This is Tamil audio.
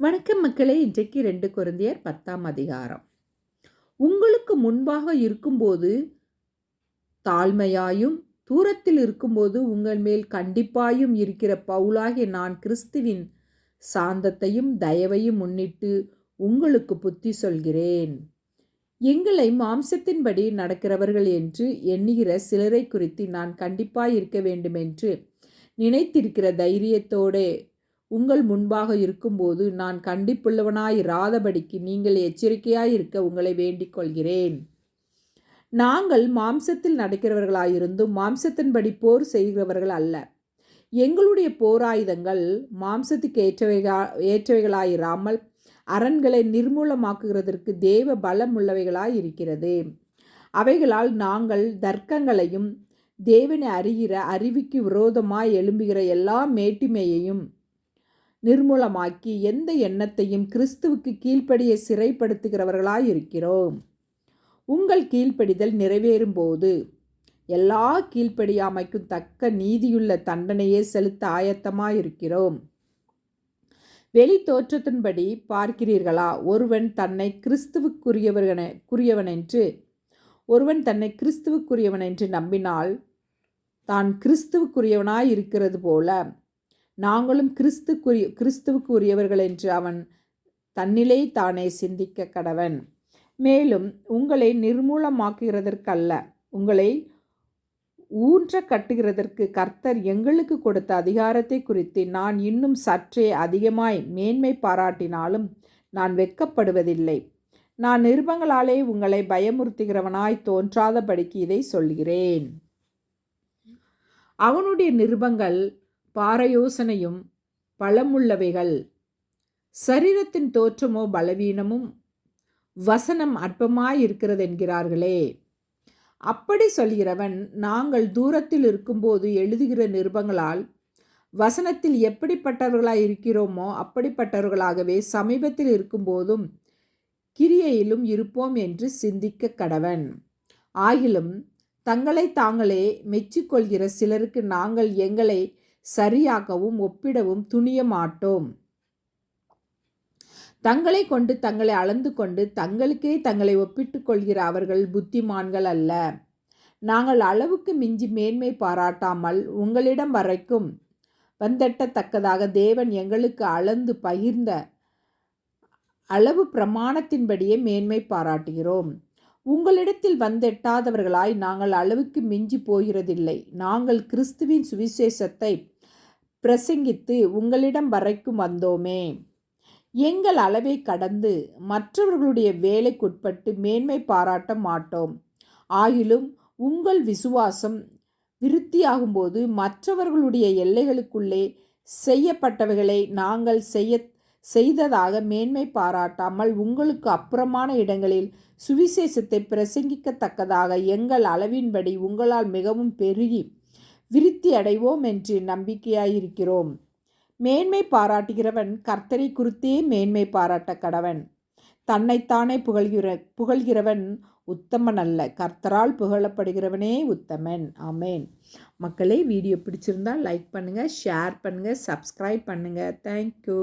வணக்கம் மக்களே இன்றைக்கு ரெண்டு குருந்தியர் பத்தாம் அதிகாரம். உங்களுக்கு முன்பாக இருக்கும்போது தாழ்மையாயும் தூரத்தில் இருக்கும்போது உங்கள் மேல் கண்டிப்பாயும் இருக்கிற பவுலாகிய நான் கிறிஸ்துவின் சாந்தத்தையும் தயவையும் முன்னிட்டு உங்களுக்கு புத்தி சொல்கிறேன். எங்களை மாம்சத்தின்படி நடக்கிறவர்கள் என்று எண்ணுகிற சிலரை குறித்து நான் கண்டிப்பாய் இருக்க வேண்டுமென்று நினைத்திருக்கிற தைரியத்தோடே உங்கள் முன்பாக இருக்கும்போது நான் கண்டிப்புள்ளவனாயிராதபடிக்கு நீங்கள் எச்சரிக்கையாயிருக்க உங்களை வேண்டிக் கொள்கிறேன். நாங்கள் மாம்சத்தில் நடக்கிறவர்களாயிருந்தும் மாம்சத்தின்படி போர் செய்கிறவர்கள் அல்ல. எங்களுடைய போராயுதங்கள் மாம்சத்துக்கு ஏற்றவைகா ஏற்றவைகளாயிராமல் அரண்களை நிர்மூலமாக்குகிறதற்கு தேவ பலம் உள்ளவைகளாய் இருக்கிறது. அவைகளால் நாங்கள் தர்க்கங்களையும் தேவனை அறிகிற அறிவுக்கு விரோதமாய் எழும்புகிற எல்லா மேட்டிமையையும் நிர்மூலமாக்கி எந்த எண்ணத்தையும் கிறிஸ்துவுக்கு கீழ்ப்படிய சிறைப்படுத்துகிறவர்களாயிருக்கிறோம். உங்கள் கீழ்ப்படிதல் நிறைவேறும் போது எல்லா கீழ்ப்படியாமைக்கும் தக்க நீதியுள்ள தண்டனையே செலுத்த ஆயத்தமாயிருக்கிறோம். வெளி தோற்றத்தின்படி பார்க்கிறீர்களா? ஒருவன் தன்னை கிறிஸ்துவுக்குரியவன குறியவன் என்று ஒருவன் தன்னை கிறிஸ்துவுக்குரியவன் என்று நம்பினால் தான் கிறிஸ்துவுக்குரியவனாய் இருக்கிறது போல நாங்களும் கிறிஸ்துக்குரிய கிறிஸ்துவுக்கு உரியவர்கள் என்று அவன் தன்னிலே தானே சிந்திக்க கடவன். மேலும் உங்களை நிர்மூலமாக்குகிறதற்கல்ல உங்களை ஊன்ற கட்டுகிறதற்கு கர்த்தர் எங்களுக்கு கொடுத்த அதிகாரத்தை குறித்து நான் இன்னும் சற்றே அதிகமாய் மேன்மை பாராட்டினாலும் நான் வெட்கப்படுவதில்லை. நான் நிருபங்களாலே உங்களை பயமுறுத்துகிறவனாய் தோன்றாதபடிக்கு இதை சொல்கிறேன். அவனுடைய நிருபங்கள் பாரயோசனையும் பலமுள்ளவைகள். சரீரத்தின் தோற்றமோ பலவீனமும் வசனம் அற்பமாயிருக்கிறது என்கிறார்களே அப்படி சொல்கிறவன் நாங்கள் தூரத்தில் இருக்கும்போது எழுதுகிற நிருபங்களால் வசனத்தில் எப்படிப்பட்டவர்களாக இருக்கிறோமோ அப்படிப்பட்டவர்களாகவே சமீபத்தில் இருக்கும்போதும் கிரியையிலும் இருப்போம் என்று சிந்திக்க கடவன். ஆகிலும் தங்களை தாங்களே மெச்சிக்கொள்கிற சிலருக்கு நாங்கள் எங்களை சரியாகவும் ஒப்பிடவும் துணிய மாட்டோம் தங்களை கொண்டு தங்களை அளந்து கொண்டு தங்களுக்கே தங்களை ஒப்பிட்டு கொள்கிற அவர்கள் புத்திமான்கள் அல்ல. நாங்கள் அளவுக்கு மிஞ்சி மேன்மை பாராட்டாமல் உங்களிடம் வரைக்கும் வந்தெட்டத்தக்கதாக தேவன் எங்களுக்கு அளந்து பகிர்ந்த அளவு பிரமாணத்தின்படியே மேன்மை பாராட்டுகிறோம். உங்களிடத்தில் வந்தெட்டாதவர்களாய் நாங்கள் அளவுக்கு மிஞ்சி போகிறதில்லை. நாங்கள் கிறிஸ்துவின் சுவிசேஷத்தை பிரசங்கித்து உங்களிடம் வரைக்கும் வந்தோமே. எங்கள் அளவை கடந்து மற்றவர்களுடைய வேலைக்குட்பட்டு மேன்மை பாராட்ட மாட்டோம். ஆயிலும் உங்கள் விசுவாசம் விருத்தியாகும்போது மற்றவர்களுடைய எல்லைகளுக்குள்ளே செய்யப்பட்டவைகளை நாங்கள் செய்ய செய்ததாக மேன்மை பாராட்டாமல் உங்களுக்கு அப்புறமான இடங்களில் சுவிசேஷத்தை பிரசங்கிக்கத்தக்கதாக எங்கள் அளவின்படி உங்களால் மிகவும் பெருகி விருத்தி அடைவோம் என்று நம்பிக்கையாயிருக்கிறோம். மேன்மை பாராட்டுகிறவன் கர்த்தரை குறித்தே மேன்மை பாராட்ட கடவன். தன்னைத்தானே புகழ்கிற புகழ்கிறவன் உத்தமன் அல்ல கர்த்தரால் புகழப்படுகிறவனே உத்தமன். ஆமேன். மக்களே வீடியோ பிடிச்சிருந்தால் லைக் பண்ணுங்கள் ஷேர் பண்ணுங்கள் சப்ஸ்கிரைப் பண்ணுங்கள் தேங்க்யூ.